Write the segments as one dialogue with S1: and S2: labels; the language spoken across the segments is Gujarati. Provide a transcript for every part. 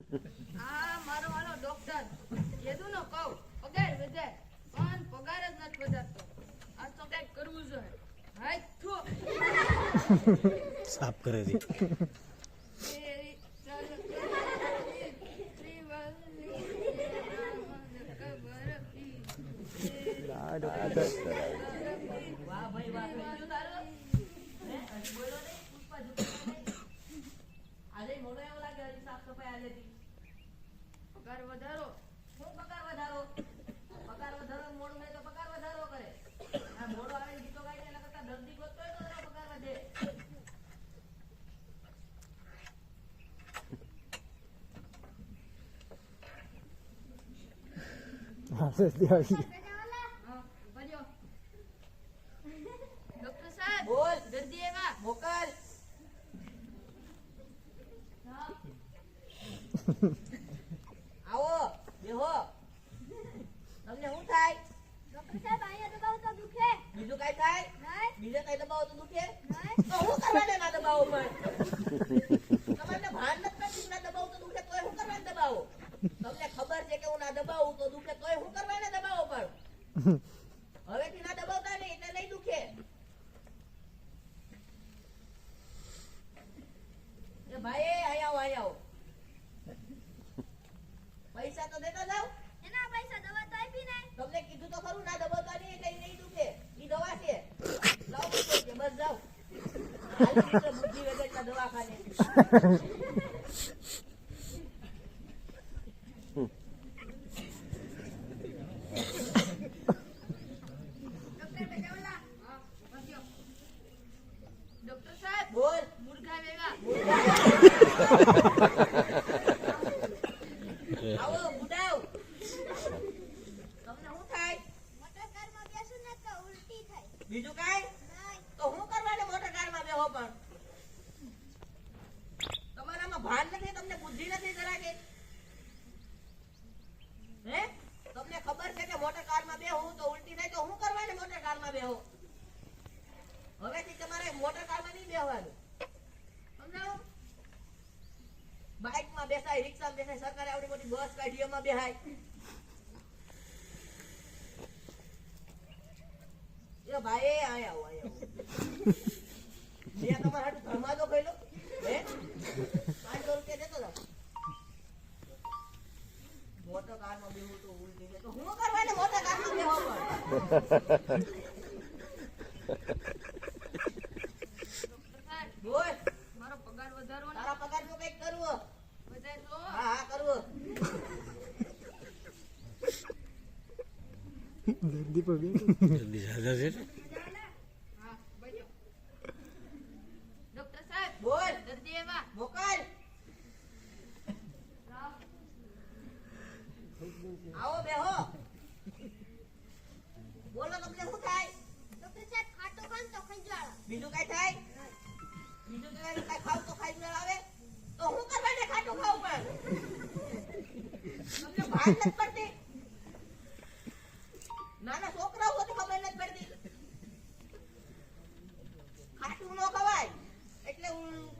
S1: આ મારો વાળો ડોક્ટર કીધું નો કહું પગાર વધે. પણ પગાર જ નથી વધારતો. આ તો કંઈક કરવું જોઈએ. હાય થો.
S2: સાફ કરે છે.
S1: તેરી ચલ તેરી ત્રિવલ્લી ખબર કી
S3: વાહ ભાઈ વાહ બીજું તારું હે હજી બોલ્યો નહીં પુષ્પા ઝુકતો નહીં આજે મોડો એવો લાગે હજી સાફ સફાઈ આજેથી
S1: પગાર વધારો.
S3: શું પગાર વધારો? પગાર વધારો મોડું નહીં તો પગાર વધારો કરે. આ મોડો આવે ગીતો ગાય એના કરતા દર્દી ગોતતો હોય તો પગાર વધે.
S1: હા ડોક્ટર સાહેબ
S3: બોલ.
S1: દર્દી એવા.
S3: મોકલ
S1: હા
S3: આવો બેહો તમને શું થાય
S4: ડોક્ટર સાહેબ અહીંયા દબાવો તો દુખે
S3: બીજું કઈ થાય
S4: નહીં
S3: બીજે કઈ દબાવો તો દુખે
S4: નહીં
S3: તો હું કરવાને ના દબાવો પણ Hahaha. બાઇકમાં બેસાય, રિક્ષામાં બેસાય, સરકારે આવડી મોટી બસ કાઢી, એમાં બેહાય. એ ભાઈ આયા આવો આયા તમારે તમારા હાટુ ધર્માદો ખઈલો હે? પાંચસો રૂપિયા દેતો મોટો કારમાં બેહું તો ઉલટી તો હું કરવાને મોટા કારમાં બેહો પણ
S1: ડોક્ટર સાહેબ
S3: બોલ
S1: મારો પગાર વધારવો ને
S3: તારા પગારનું કંઈક કરવું
S1: વધારજો
S3: પગે
S2: જલ્દી સાજા છે
S1: ડોક્ટર સાહેબ
S3: બોલ
S1: દર્દી એવા
S3: મોકલ આવો બેહો બોલો તમને બીજું કઈ થાય? બીજું કઈ ખાવ તો ખાઈ જ આવે તો હું કરવાને ખાટું ખાવું પણ તમને ભાન નથી પડતી ખાટું ન ખવાય એટલે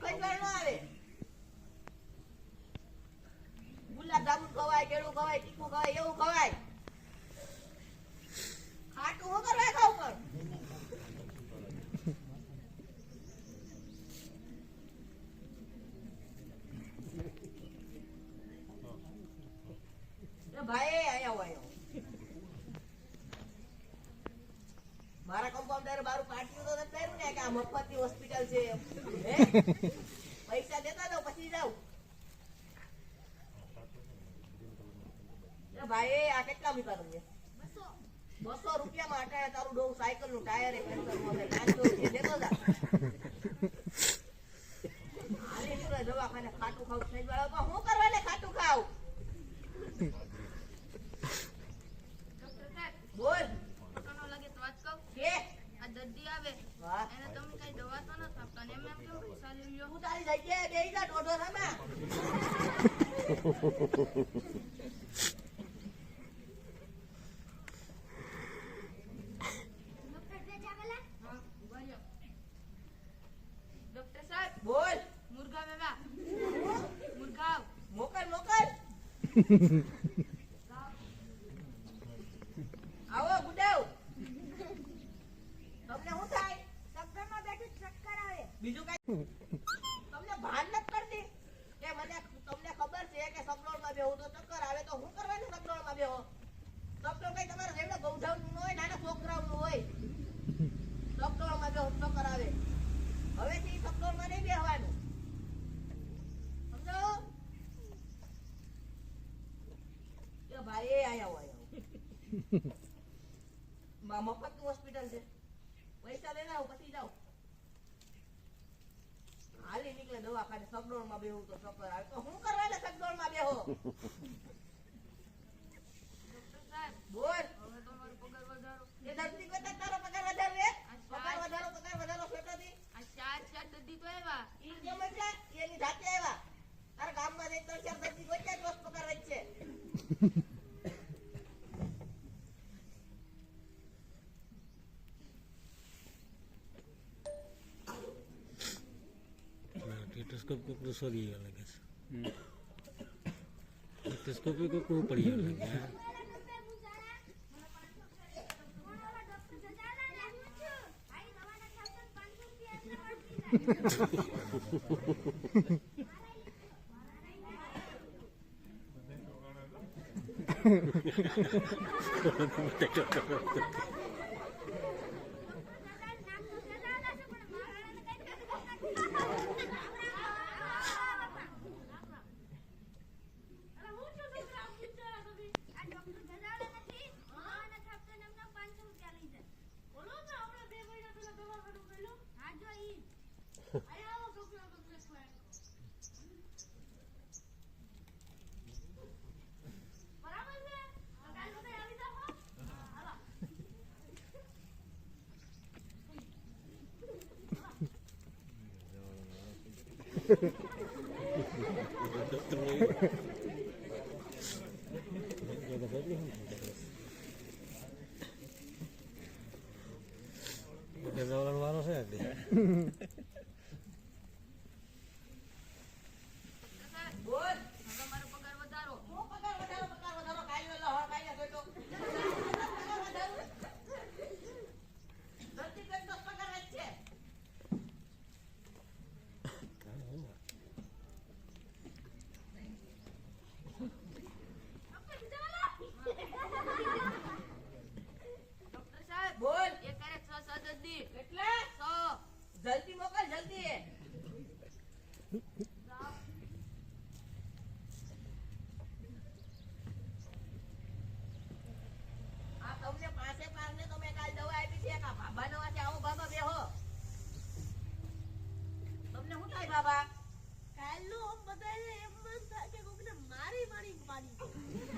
S3: ખંજવાળ ન આવે ગુલાબ જામુન ખવાય કેળું ખવાય તીખું ખવાય એવું ખવાય ખાટું ખાવું પણ એ ભાઈ આયા આવો આયા મારા કમ્પાઉન્ડર બારું પાટિયું તો નથી કર્યું ને કે આ મફતની હોસ્પિટલ છે. પૈસા દેતા જાઓ પછી એ ભાઈ, આ કેટલા મીટર છે?
S4: બસો
S3: રૂપિયામાં અટાયા તારું ડોવ સાયકલનું ટાયર એ પેન્સર મળે નાખતો દેતો જા હાલી નીકળે દવાખાને ખાટું ખાવ થઈ ગયો તો હું કરવા ને ખાટું ખાવ
S1: ડોક્ટર સાહેબ
S3: બોલ
S1: ખોટો ન લાગે તો વાત કહું
S3: કે
S1: આ દર્દી આવે
S3: વાહ
S1: એને તમે કઈ દવા તો નથી આપતા ને એમ એમ કેમ પૈસા લઈ
S3: જા
S4: ડોક્ટર
S1: સાહેબ
S3: બોલ.
S1: મુર્ગા
S3: મોકલ મોકલ આવો ગુડાવ. તમને શું થાય?
S4: શબ્દમાં બેઠી ચક્કર આવે.
S3: બીજું કઈ તમને ભાન નથી પડતી કે મને તમને ખબર છે કે સગડોળમાં બેહું તો ચક્કર આવે તો હું કરવાનું સગડોળમાં બેહો? સગડોળ કઈ તમારે જેવડા ગૌધાવનું ન હોય નાના છોકરાઓનું હોય. સગડોળમાં બેહો ચક્કર આવે હવેથી સગડોળમાં નહીં બેહવાનું. સમજો ભાઈ એ આયા હોય. મફતનું હોસ્પિટલ છે. પૈસા લેના પછી જાઓ. હાલી નીકળે દવાખાને સગડોળમાં બેહું તો ચક્કર આવે. તો હું કરવા એટલે સગડોળમાં બેહો બોલ. એ ધરતી કરતા તારો પગાર વધારે રે પગાર વધારો પગાર વધારો ફેટોથી
S1: આ ચાર ચાર દર્દી તો આવ્યા.
S3: ઈ કેમ એટલે એની જાતે આવ્યા. તારા ગામમાં જઈ ત્રણ ચાર પગાર વચ્ચે
S2: ટેટોસ્કોપ કોકનું સોરી ગયો લાગે છે ટેટોસ્કોપ કોકનું પડી ગયો લાગે હા
S4: ડોક્ટર જજાલા ને હું છું આઈ દવાના ખાતા 500 રૂપિયા એટલે વળતી જાય નામ તો જજાલા છે પણ મારાને કઈ ખબર નથી અરે હું છું છોકરા બિચારા બધી આ ડોક્ટર જજાલા નથી દવાના ખાતા નામના 500 રૂપિયા લઈ જાય બોલો તો આપણે બે મહિના પહેલા દવાખાનું ગયેલું હા જો ઈ આયા આવો છોકરા તમને ખવાય બરાબર છે તો કાલ બધા આવી જાઓ હાલો
S2: જવાવાનો વારો છે આગળ
S1: ડોક્ટર સાહેબ
S3: બોલ
S1: હવે મારો પગાર વધારો
S3: હું પગાર વધારો પગાર વધારો કાઢી વેલો હળ કાઢી જોઈ તો પગાર વધારો ધરતી કોઈ દોસ્ત પગાર વચ્ચે
S1: ડોક્ટર સાહેબ
S3: બોલ
S1: એ કરે છ છ દર્દી
S3: કેટલા
S1: છ
S3: જલ્દી મોકલ જલ્દી આ તમને પાસે પાસને તમે કાલ દવા આપી છે કા બાબા નો વાસે આવો બાબા બેહો તમને શું થાય બાબા
S5: કાલનું આમ બધાને એમ મન થાય કે કોકને મારી મારી પાડી દે.